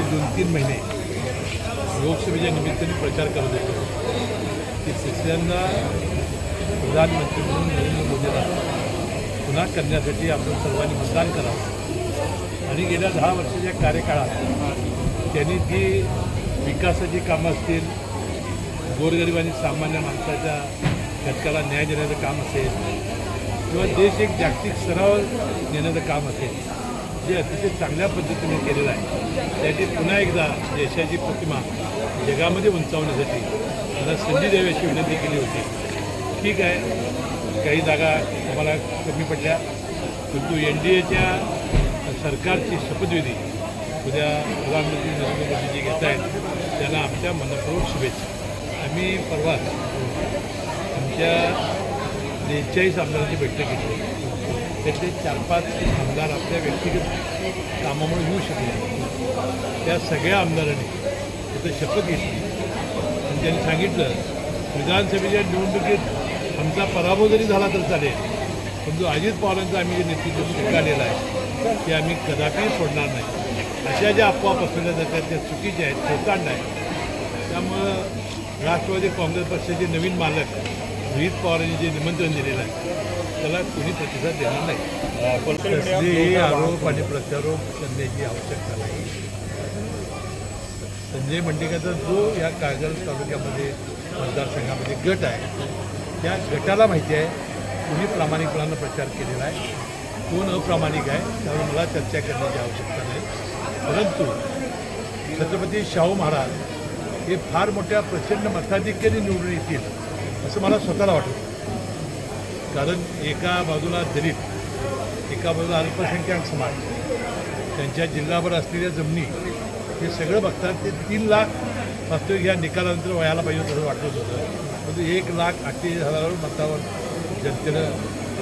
गेले दोन तीन महिने लोकसभेच्या निमित्ताने प्रचार करत होतो. की तिसऱ्यांदा प्रधानमंत्री म्हणून नरेंद्र मोदीला पुन्हा करण्यासाठी आपण सर्वांनी मतदान करावं. आणि गेल्या दहा वर्षाच्या कार्यकाळात त्यांनी जी विकासाची कामं असतील गोरगरीब आणि सामान्य माणसाच्या घटकाला न्याय देण्याचं काम असेल किंवा देश एक जागतिक स्तरावर नेण्याचं काम असेल जे अतिशय चांगल्या पद्धतीने केलेलं आहे त्याची पुन्हा एकदा देशाची प्रतिमा जगामध्ये उंचावण्यासाठी मला संधी द्यावी अशी विनंती केली होती. ठीक आहे काही जागा आम्हाला कमी पडल्या परंतु एन डी एच्या सरकारची शपथविधी उद्या प्रधानमंत्री नरेंद्र मोदीजी घेत आहेत त्यांना आमच्या मनपूर्वक शुभेच्छा. आम्ही परवा आमच्या बेचाळीस आमदारांची बैठक घेतली. त्यातले चार पाच आमदार आपल्या व्यक्तिगत कामामुळे येऊ शकले त्या सगळ्या आमदारांनी तिथं शपथ घेतली. आणि त्यांनी सांगितलं विधानसभेच्या निवडणुकीत आमचा पराभव जरी झाला तर चालेल परंतु अजित पवारांचं आम्ही जे नेतृत्व स्वीकारलेलं आहे ते आम्ही कदापि सोडणार नाही. अशा ज्या अफवा पसरल्या जातात त्या चुकीच्या आहेत खोतांड आहेत. त्यामुळं राष्ट्रवादी काँग्रेस पक्षाचे नवीन मालक रोहित पवारांनी जे निमंत्रण दिलेलं आहे त्याला कोणी प्रतिसाद देणार नाही. कसलेही आरोप आणि प्रत्यारोप करण्याची आवश्यकता नाही. संजय मंडेकरचा जो या कागल तालुक्यामध्ये मतदारसंघामध्ये गट आहे त्या गटाला माहिती आहे कुणी प्रामाणिकपणानं प्रचार केलेला आहे कोण अप्रामाणिक आहे त्यावर मला चर्चा करण्याची आवश्यकता नाही. परंतु छत्रपती शाहू महाराज हे फार मोठ्या प्रचंड मताधिक्याने निवडून येतील. असं मला स्वतःला वाटतं. कारण एका बाजूला दलित एका बाजूला अल्पसंख्याक समाज त्यांच्या जिल्हाभर असलेल्या जमिनी हे सगळं बघतात ते तीन लाख वास्तविक ह्या निकालानंतर व्हायला पाहिजे तसं वाटत होतं. परंतु एक लाख अठ्ठेचाळीस हजारावर मतावर जनतेनं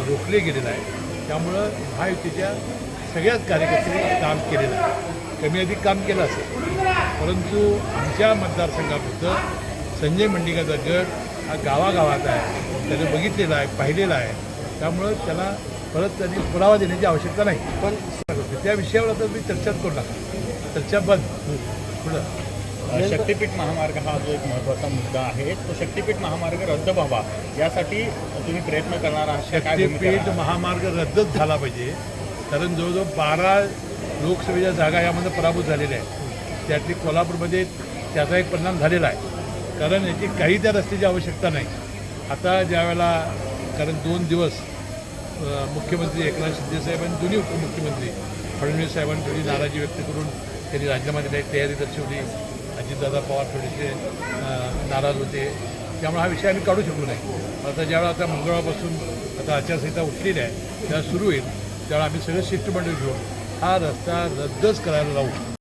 रोखले गेलेलं आहे. त्यामुळं महायुतीच्या सगळ्याच कार्यकर्त्यांनी काम केलेलं आहे. कमी अधिक काम केलं असेल. परंतु आमच्या मतदारसंघापुरतं संजय मंडिकाचा गट हा गावागावात आहे. त्याने बघितलेला आहे पाहिलेला आहे. त्यामुळं त्याला परत त्यांनी पुरावा देण्याची आवश्यकता नाही. पण त्या विषयावर आता तुम्ही चर्चाच करू नका. चर्चा बंद. पुढं. शक्तीपीठ महामार्ग हा जो एक महत्त्वाचा मुद्दा आहे तो शक्तीपीठ महामार्ग रद्द व्हावा यासाठी तुम्ही प्रयत्न करणार आहात शक्तीपीठ? महामार्ग रद्दच झाला पाहिजे. कारण जवळजवळ बारा लोकसभेच्या जागा यामध्ये पराभूत झालेल्या आहेत. त्यातली कोल्हापूरमध्ये त्याचा एक परिणाम झालेला आहे. कारण याची काही त्या रस्त्याची आवश्यकता नाही. आता ज्यावेळेला कारण दोन दिवस मुख्यमंत्री एकनाथ शिंदेसाहेब आणि दोन्ही उपमुख्यमंत्री फडणवीस साहेबांनी थोडी नाराजी व्यक्त करून त्यांनी राजीनामा दिला तयारी दर्शवली. अजितदादा पवार थोडेसे नाराज होते. त्यामुळे हा विषय आम्ही काढू शकलो नाही. आता ज्यावेळेला आता मंगळवारपासून आता आचारसंहिता उठलेली आहे त्या सुरू होईल त्यावेळेला आम्ही सगळं शिष्टमंडळ घेऊन हा रस्ता रद्दच करायला लावू.